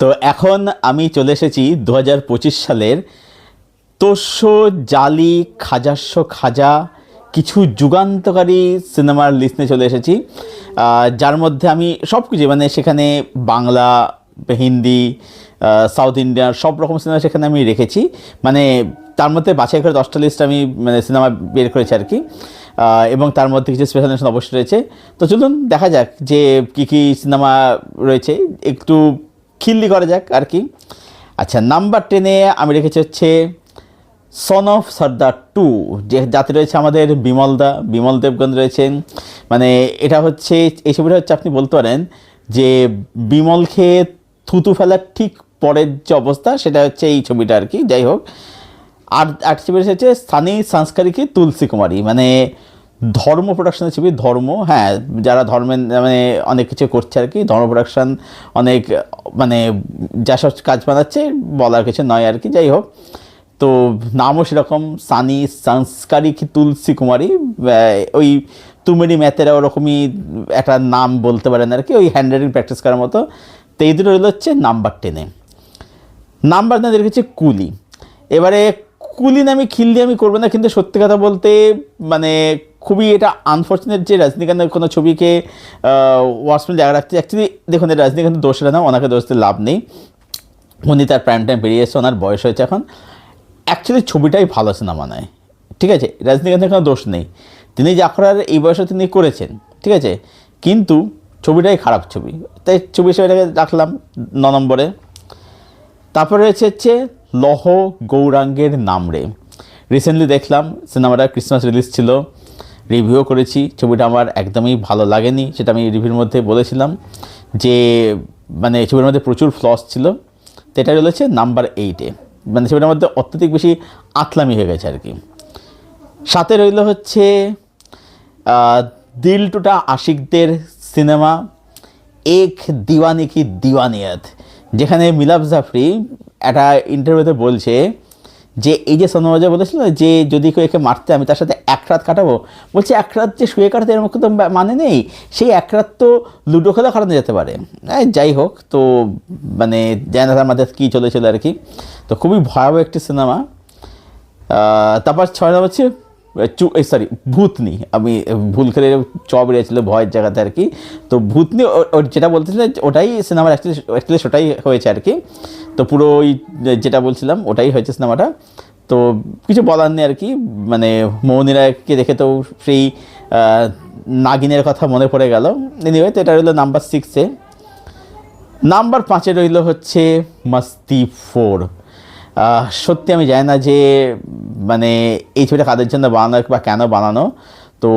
তো এখন আমি চলে এসেছি দু হাজার পঁচিশ সালের তোষো জালি খাজাস্য খাজা কিছু যুগান্তকারী সিনেমার লিস্টে চলে এসেছি। যার মধ্যে আমি সব কিছু মানে সেখানে বাংলা, হিন্দি সাউথ ইন্ডিয়ান সব রকম সিনেমা সেখানে আমি রেখেছি। মানে তার মধ্যে বাছাই করে দশটা লিস্ট আমি মানে সিনেমা বের করেছি আর কি। এবং তার মধ্যে কিছু স্পেশাল অবশ্যই রয়েছে। তো চলুন দেখা যাক যে কী কী সিনেমা রয়েছে। একটু খিল্লি করা যাক আর কি। আচ্ছা নাম্বার টেনে আমি রেখেছি হচ্ছে সন অফ সর্দার টু যে যাতে রয়েছে আমাদের বিমলদা বিমল দেবগঞ্জ রয়েছেন। মানে এটা হচ্ছে, এই ছবিটা হচ্ছে আপনি বলতে পারেন যে বিমল খেয়ে থুতু ফেলার ঠিক পরের যে অবস্থা, সেটা হচ্ছে এই ছবিটা আর কি। যাই হোক, আর আর ছবি হচ্ছে স্থানীয় সংস্কারিকে তুলসী কুমারী। মানে ধর্ম প্রোডাকশনের ছবি, ধর্ম হ্যাঁ যারা ধর্মের মানে অনেক কিছু করছে আর কি, ধর্ম প্রোডাকশন অনেক মানে যা সব কাজ বানাচ্ছে বলার কিছু নয় আর কি, যাই হোক। তো নামও সেরকম, সানি, সংস্কারিক তুলসী কুমারী ওই তুমেরি ম্যাথেরা ওরকমই একটা নাম বলতে পারেন আর কি, ওই হ্যান্ড রাইটিং প্র্যাকটিস করার মতো। তো এই দুটো হচ্ছে নাম্বার টেনে নাম্বার না রেখেছি কুলি। এবারে কুলি নামে খিল্লি আমি করব না, কিন্তু সত্যি কথা বলতে মানে খুবই এটা আনফর্চুনেট যে রজনীকান্তের কোনো ছবিকে ওয়ার্সম্যান জায়গা রাখছে অ্যাকচুয়ালি দেখুন, এই রজনীকান্তের দোষরা না, ওনাকে দোষতে লাভ নেই। উনি তার প্রাইম টাইম বেরিয়ে এসছে, ওনার বয়স হয়েছে এখন। অ্যাকচুয়ালি ছবিটাই ভালো সিনেমা নয়। ঠিক আছে? রজনীকান্তের কোনো দোষ নেই। তিনি যা করার এই বয়সে তিনি করেছেন। ঠিক আছে? কিন্তু ছবিটাই খারাপ ছবি। তাই ছবি হিসেবে এটাকে রাখলাম ন নম্বরে। তারপরে রয়েছে হচ্ছে লহ গৌরাঙ্গের নামরে রিসেন্টলি দেখলাম সিনেমাটা ক্রিসমাস রিলিজ ছিল। রিভিউ করেছি। ছবিটা আমার একদমই ভালো লাগেনি। সেটা আমি রিভিউর মধ্যে বলেছিলাম যে মানে ছবির মধ্যে প্রচুর ফ্লস ছিল। তো এটা রয়েছে নাম্বার এইটে মানে ছবিটার মধ্যে অত্যধিক বেশি আতলামি হয়ে গেছে আর কি সাথে রইল হচ্ছে দিল টুটা আশিকদের সিনেমা, এক দিওয়ানি কি দিওয়ানিয়ত যেখানে মিলাপ জাফরি একটা ইন্টারভিউতে বলছে যে এই যে সনমাজা বলেছিল যে যদি কেউ একে মারতে আমি তার সাথে এক রাত কাটাবো, বলছে এক রাত যে শুয়ে কাটাতে এর কিন্তু তো মানে নেই। সেই এক রাত তো লুডো খেলা খাটানো যেতে পারে। এই যাই হোক, তো মানে তার মাঝে কী চলেছিল আর কি। তো খুবই ভয়াবহ একটি সিনেমা। তারপর ছয় নম্বর হচ্ছে সরি ভূতনি। আমি ভুল করে চ বেরিয়েছিল ভয়ের জায়গাতে আর কি। তো ভূতনি ওর যেটা বলতেছিল ওটাই সিনেমার অ্যাকচুয়ালি সেটাই হয়েছে আর কি। তো পুরো ওই যেটা বলছিলাম, ওটাই হয়েছে সিনেমাটা তো কিছু বলার নেই আর কি। মানে মৌনিরাকে দেখে তো সেই নাগিনের কথা মনে পড়ে গেল। এনিওয়ে তো এটা রইল নাম্বার সিক্সে নাম্বার পাঁচে রইল হচ্ছে মাস্তি ফোর সত্যি আমি জানি না যে মানে এই ছবিটা কাদের জন্য বানানো বা কেন বানানো। তো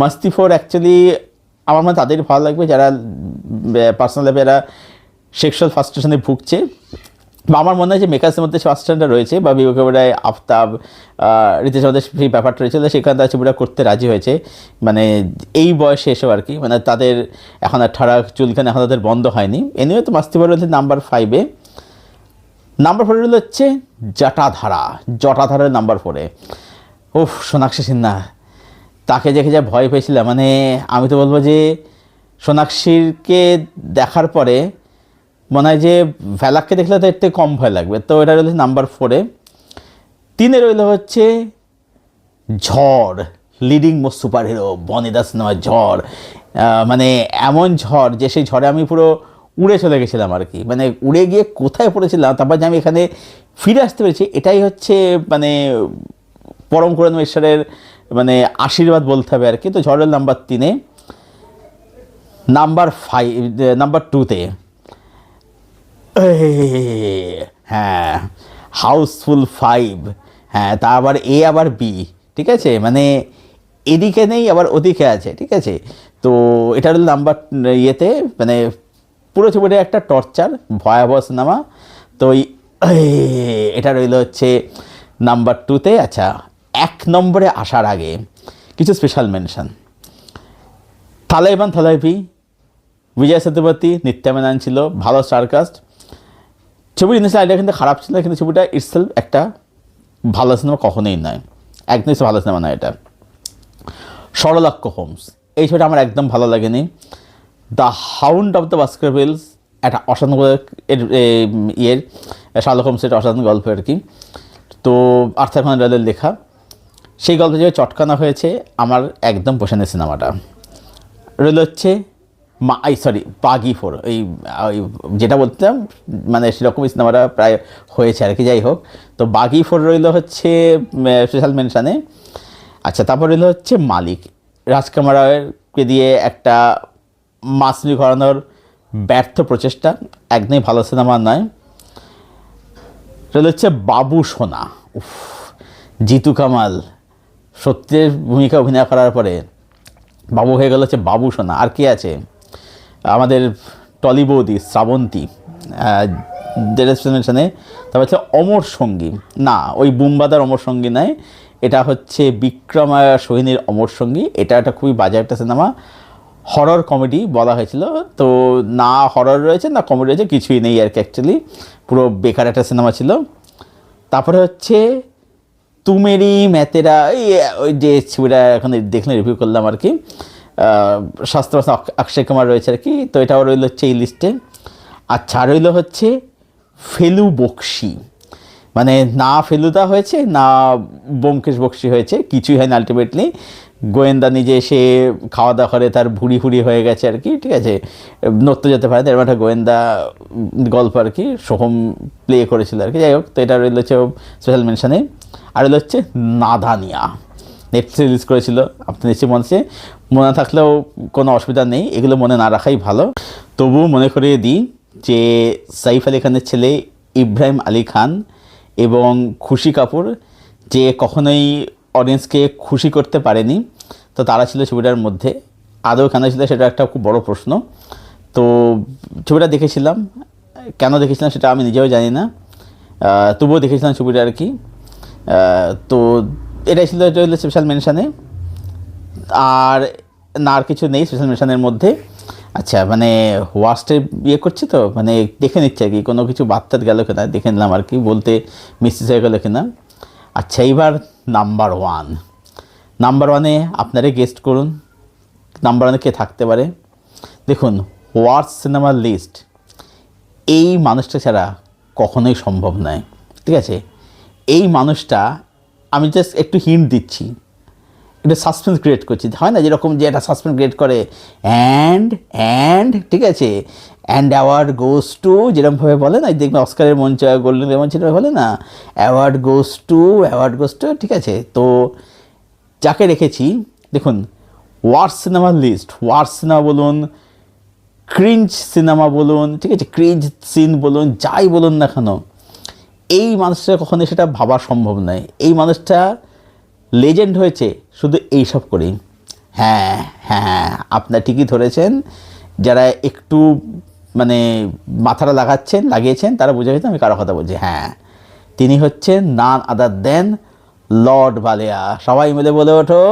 মাস্তি ফোর অ্যাকচুয়ালি আমার মনে তাদের ভালো লাগবে যারা পার্সোনাল লাইফে এরা সেক্সুয়াল ফার্স্টেশনে ভুগছে। বা আমার মনে হয় যে মেকার্সের মধ্যে ফার্স্টেশনটা রয়েছে বা বিবেক ওবেরায় আফতাব রীতিশ আমাদের সেই ব্যাপারটা রয়েছে সেখানে তারা ছবিটা করতে রাজি হয়েছে। মানে এই বয়সে এসব আর কি মানে তাদের এখন আর ঠাড়া চুলখানে এখন তাদের বন্ধ হয়নি। এনিওয়ে তো মাস্তি রয়েছে নাম্বার ফাইভে নাম্বার ফোরে হচ্ছে জটাধারা। জটাধারার নাম্বার ফোরে উফ, সোনাক্ষী সিনহা, তাকে দেখে যা ভয় পেয়েছিলাম। মানে আমি তো বলব যে সোনাক্ষীরকে দেখার পরে মনে হয় যে ভ্যালাককে দেখলে তো থেকে কম ভয় লাগবে। তো এটা রইল নাম্বার ফোরে তিনে রইল হচ্ছে ঝড় লিডিং মোস্ট সুপার হিরো বনিদা সিনেমা ঝড়। মানে এমন ঝড় যে সেই ঝড়ে আমি পুরো উড়ে চলে গেছিলাম আর কি। মানে উড়ে গিয়ে কোথায় পড়েছিলাম, তারপর যে আমি এখানে ফিরে আসতে পেরেছি, এটাই হচ্ছে মানে পরম করুণ ঈশ্বরের মানে আশীর্বাদ বলতে হবে আর কি। তো ঝড়ের নাম্বার তিনে, নাম্বার ফাইভ নাম্বার টুতে হ্যাঁ হাউসফুল ফাইভ হ্যাঁ তা আবার এ আবার বি ঠিক আছে? মানে এদিকে নেই, আবার ওদিকে আছে, ঠিক আছে? তো এটা হলো নাম্বার ইয়েতে মানে পুরো ছবিটা একটা টর্চার, ভয়াবহ সিনেমা। তো এটা রইল হচ্ছে নাম্বার টুতে আচ্ছা এক নম্বরে আসার আগে কিছু স্পেশাল মেনশন থালাইবান থালাইভি বিজয় সেতুপতি, নিত্যা মেনন ছিল, ভালো স্টারকাস্ট ছবির ইনিশিয়াল আইডিয়া কিন্তু খারাপ ছিল, কিন্তু ছবিটা ইটসেলফ একটা ভালো সিনেমা কখনোই নয়। একদমই ভালো সিনেমা নয় এটা। সরলাক্ষ হোমস, এই ছবিটা আমার একদম ভালো লাগেনি। The hound of the Baskervilles একটা অসাধারণ এর ইয়ের, শার্লক হোমসের অসাধারণ গল্প আর কি। তো আর্থার খান রয়েলের লেখা, সেই গল্প যে চটকানা হয়েছে, আমার একদম পছন্দ সিনেমাটা। রইল হচ্ছে মা আই সরি, বাগি ফোর, এই যেটা বলতাম মানে সেরকমই সিনেমাটা প্রায় হয়েছে আর কি, যাই হোক। তো বাগি ফোর রইল হচ্ছে স্পেশাল মেনশানে। আচ্ছা তারপর রইল হচ্ছে মালিক, রাজকুমার দিয়ে একটা মাসলি ঘরানোর ব্যর্থ প্রচেষ্টা। একদমই ভালো সিনেমা নয়। রইল হচ্ছে বাবু সোনা। উফ, জিতু কামাল সত্যের ভূমিকা অভিনয় করার পরে বাবু হয়ে গেল হচ্ছে বাবু সোনা। আর কি আছে? আমাদের টলি বৌদি, শ্রাবন্তী ডেরেশনে তারপর হচ্ছে অমর সঙ্গী। না, ওই বুম্বাদার অমর সঙ্গী নয়। এটা হচ্ছে বিক্রমায়া সোহিনীর অমর সঙ্গী। এটা একটা খুবই বাজে একটা সিনেমা। হরর কমেডি বলা হয়েছিল। তো না হরর রয়েছে, না কমেডি রয়েছে, কিছুই নেই আর কি অ্যাকচুয়ালি পুরো বেকার একটা সিনেমা ছিল। তারপরে হচ্ছে তুমেরি ম্যাতেরা ওই যে ছবিটা এখন দেখলে রিভিউ করলাম আর কি। শাস্ত্র অক্ষয় কুমার রয়েছে আর কি। তো এটাও রইল হচ্ছে এই লিস্টে আচ্ছা রইল হচ্ছে ফেলু বক্সি। মানে না ফেলুদা হয়েছে, না ব্যোমকেশ বক্সি হয়েছে, কিছুই হয়নি আলটিমেটলি গোয়েন্দা নিজে এসে খাওয়া দাওয়া করে, তার ভুড়ি ভুড়ি হয়ে গেছে আর কি, ঠিক আছে? নড়তে যেতে পারে এরকম একটা গোয়েন্দা গল্প আর কি, সোহম প্লে করেছিল আর কি। যাই হোক, তো এটা রইল হচ্ছে স্পেশাল মেনশনে আর রইল হচ্ছে নাদানিয়া। নেটফ্লিক্স রিলিজ করেছিল, আপনি নিশ্চয়ই মনে আছে? মনে থাকলেও কোনো অসুবিধা নেই, এগুলো মনে না রাখাই ভালো। তবুও মনে করিয়ে দিই যে সাইফ আলী খানের ছেলে ইব্রাহিম আলী খান এবং খুশি কাপুর যে কখনোই অডিয়েন্সকে খুশি করতে পারেনি, তো তারা ছিল ছবিটার মধ্যে। আদৌ কেন ছিল সেটা একটা খুব বড় প্রশ্ন। তো ছবিটা দেখেছিলাম। কেন দেখেছিলাম সেটা আমি নিজেও জানি না। তবুও দেখেছিলাম ছবিটা আর কি। তো এটাই ছিল এটা হলো স্পেশাল মেনশানে আর না আর কিছু নেই স্পেশাল মেনশনের মধ্যে। আচ্ছা মানে ওয়াস্টে ইয়ে করছি তো মানে দেখে নিচ্ছে আর কি। কোনো কিছু বার্তা গেল কিনা, দেখে নিলাম আর কি, বলতে মিসিস হয়ে গেলো কিনা। আচ্ছা এইবার নাম্বার ওয়ান নাম্বার ওয়ানে আপনারা গেস্ট করুন। নাম্বার ওয়ানে কে থাকতে পারে? দেখুন ওয়ার্স সিনেমার লিস্ট এই মানুষটা ছাড়া কখনোই সম্ভব নয়। ঠিক আছে? এই মানুষটা, আমি জাস্ট একটু হিন্ট দিচ্ছি। একটু সাসপেন্স ক্রিয়েট করছি। হয় না যেরকম যে একটা সাসপেন্স ক্রিয়েট করে অ্যান্ড অ্যান্ড ঠিক আছে? অ্যান্ড অ্যাওয়ার্ড গোস টু যেরকমভাবে বলে না দেখবেন অস্কারের মঞ্চ, গোল্ডেন মঞ্চ বলে না award goes to award goes to ঠিক আছে? তো যাকে রেখেছি, দেখুন, ওয়ার্স সিনেমার লিস্ট, ওয়ার্স সিনেমা বলুন, ক্রিঞ্জ সিনেমা বলুন, ঠিক আছে? ক্রিঞ্জ সিন বলুন, যাই বলুন না কেন, এই মানুষটা কখনোই সেটা ভাবা সম্ভব নয়। এই মানুষটা লেজেন্ড হয়েছে। শুধু এইসব করি হ্যাঁ হ্যাঁ আপনার ঠিকই ধরেছেন। যারা একটু মানে মাথাটা লাগাচ্ছেন, লাগিয়েছেন, তারা বুঝে গেছেন আমি কারও কথা বলছি। হ্যাঁ তিনি হচ্ছেন নান আদার দেন লর্ড বালেয়া। সবাই মিলে বলে ওঠো,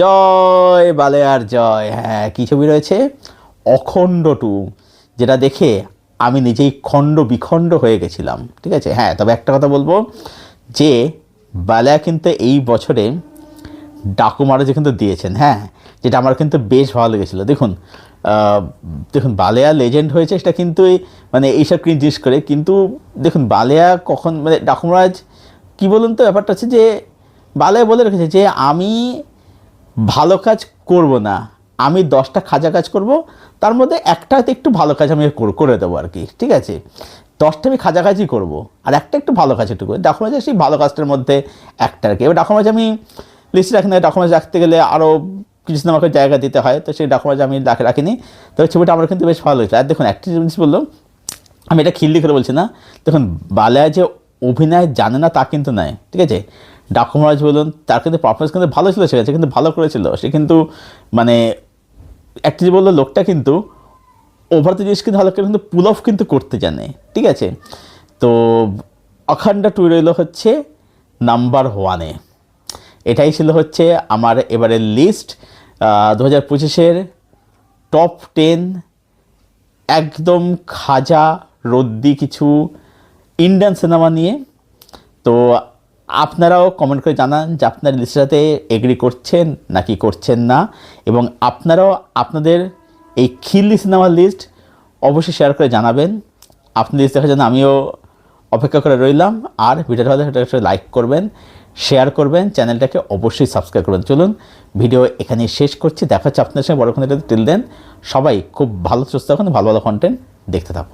জয় বালেয়ার জয়। হ্যাঁ কী ছবি রয়েছে? অখণ্ড টু যেটা দেখে আমি নিজেই খণ্ড বিখণ্ড হয়ে গেছিলাম। ঠিক আছে? হ্যাঁ তবে একটা কথা বলব যে, বালেয়া কিন্তু এই বছরে ডাকুমারাজে কিন্তু দিয়েছেন হ্যাঁ যেটা আমার কিন্তু বেশ ভালো লেগেছিলো। দেখুন দেখুন, বালেয়া লেজেন্ড হয়েছে, সেটা কিন্তু মানে এইসব কিন্তু জিনিস করে, কিন্তু দেখুন, বালেয়া কখন মানে ডাকুমরাজ, কী বলুন তো ব্যাপারটা হচ্ছে যে, বালেয়া বলে রেখেছে যে, আমি ভালো কাজ করব না, আমি দশটা খাজা কাজ করব, তার মধ্যে একটা একটু ভালো কাজ আমি কর- দেবো আর কি, ঠিক আছে? দশটা আমি খাজা কাজই করব, আর একটা একটু ভালো কাজ একটু ডকুমেন্ট সেই ভালো কাজটার মধ্যে একটা আর কি। এবার ডকুমেন্ট আমি লিস্টে রাখি না ডকুমেন্ট রাখতে গেলে আরও কিছু সিনেমাকে জায়গা দিতে হয়, তো সেই ডকুমেন্ট আমি রাখি রাখিনি। তো ছবিটা আমার কিন্তু বেশ ভালো লেগেছে। আর দেখুন, একটা জিনিস বলল আমি এটা খিল্লি করে বলছি না। দেখুন, বালায়া যে অভিনয় জানে না তা কিন্তু নয়, ঠিক আছে? ডাকুমরাজ বলুন, তার কিন্তু পারফরমেন্স কিন্তু ভালো ছিল, সে কিন্তু ভালো করেছিল। সে কিন্তু মানে যে বলল, লোকটা কিন্তু ওভার দ্য জিনিস কিন্তু ভালো করে কিন্তু পুল অফ কিন্তু করতে জানে, ঠিক আছে? তো অখণ্ড টু রইল হচ্ছে নাম্বার ওয়ানে এটাই ছিল হচ্ছে আমার এবারের লিস্ট দু হাজার পঁচিশের টপ টেন একদম খাজা রদ্দি কিছু ইন্ডিয়ান সিনেমা নিয়ে। তো আপনারাও কমেন্ট করে জানান যে আপনার লিস্টের সাথে এগ্রি করছেন নাকি করছেন না, এবং আপনারাও আপনাদের এই খিল্লি সিনেমার লিস্ট অবশ্যই শেয়ার করে জানাবেন। আপনাদের দেখার জন্য আমিও অপেক্ষা করে রইলাম, আর ভিডিওটা ভালো সেটা লাইক করবেন। শেয়ার করবেন, চ্যানেলটাকে অবশ্যই সাবস্ক্রাইব করবেন। চলুন, ভিডিও এখানে শেষ করছি। দেখা হচ্ছে আপনার সঙ্গে। বড়ক্ষণ টিল দেন সবাই খুব ভালো, সুস্থ থাকুন, ভালো ভালো কন্টেন্ট দেখতে থাকুন।